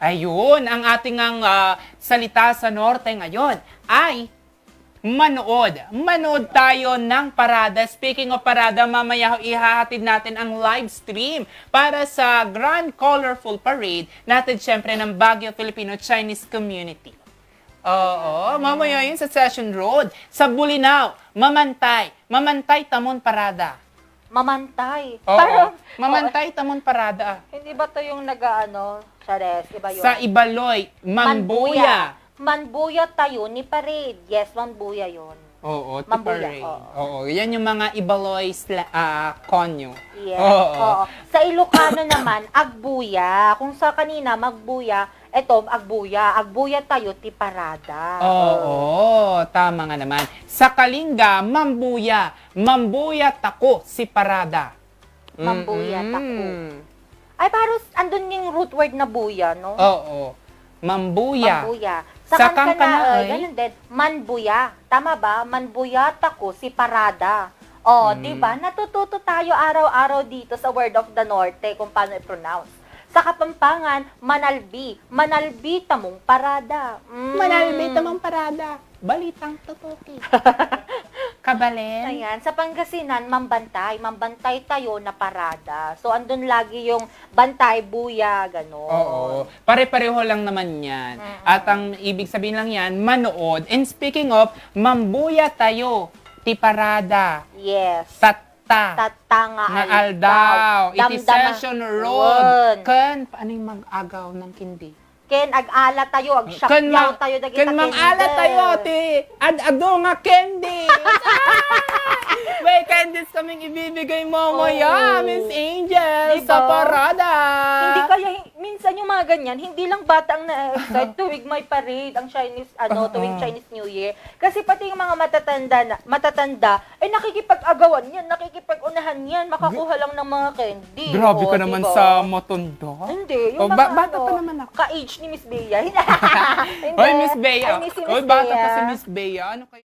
Ayun, ang ating ang ah, salita sa norte ngayon ay manood. Manood tayo ng parada. Speaking of parada, mamaya ihahatid natin ang live stream para sa Grand Colorful Parade natin syempre ng Baguio Filipino Chinese Community. Oo, mamaya yun sa Session Road, sa Bulinaw, Mamantay, Mamantay Tamon Parada. Mamantay. Oo, Parang, Mamantay Tamon Parada. hindi ba to yung nag-ano? Iba yun? Sa Ibaloy, Mambuya. Manbuya tayo ni Parade. Yes, Manbuya yun. Oo, Mambuya, Tiparay. oo. Yan yung mga Ibaloy sla, ah, konyo. Yes. Oo. Oo. Sa Ilocano naman, Agbuya. Kung sa kanina, Magbuya, eto, Agbuya. Agbuya tayo, ti Parada. Oo, tama nga naman. Sa Kalinga, Mambuya. Mambuya tako si Parada. Mambuya, Mm-mm. tako. Ay, parang andun yung root word na buya, no? Oo. Mambuya. Mambuya. Sa Sa Kangkana Kankana, ay? ganun din, manbuya. Tama ba? Manbuya tako si Parada. Oh, Mm. di ba? Natututo tayo araw-araw dito sa Word of the Norte kung paano i-pronounce. Sa Kapampangan, manalbi. Manalbi tamong parada. Mm. Manalbi tamang Parada. Balitang tutuki. Kabalen. Ayan, sa Pangasinan, mambantay. Mambantay tayo na parada. So, andun lagi yung bantay, buya, gano'n. Oo. Pare-pareho lang naman yan. Mm-mm. At ang ibig sabihin lang yan, manood. And speaking of, mambuya tayo, ti parada, Yes. Tatta, Tatanga nga aldaw, iti Damdama- session road. Kan, paano yung mag-agaw ng kindi? Ken ag-ala tayo, ag Kan shakyaw mang, tayo dagi kan mang ala tayo, ti, ad-ado nga candy. May candies kaming ibibigay mo mo Oo. Miss Angel, Diba? sa parada. Hindi kaya, hin- minsan yung mga ganyan, hindi lang bata ang na-excite tuwig may parade, ang Chinese, ano, Oo. tuwing Chinese New Year. Kasi pati yung mga matatanda, na, matatanda, ay nakikipag-agawan yan, nakikipag-unahan yan, makakuha lang ng mga candy. Grabe O, ka naman diba? sa motondo. Hindi, yung ba- mga bata ano, pa naman ako. Ka-age ni Miss Bea. Hindi. Hoy, Miss Bea. Ay, ni si Miss Hoy, bata pa Bea. si Miss Bea. Ano kayo?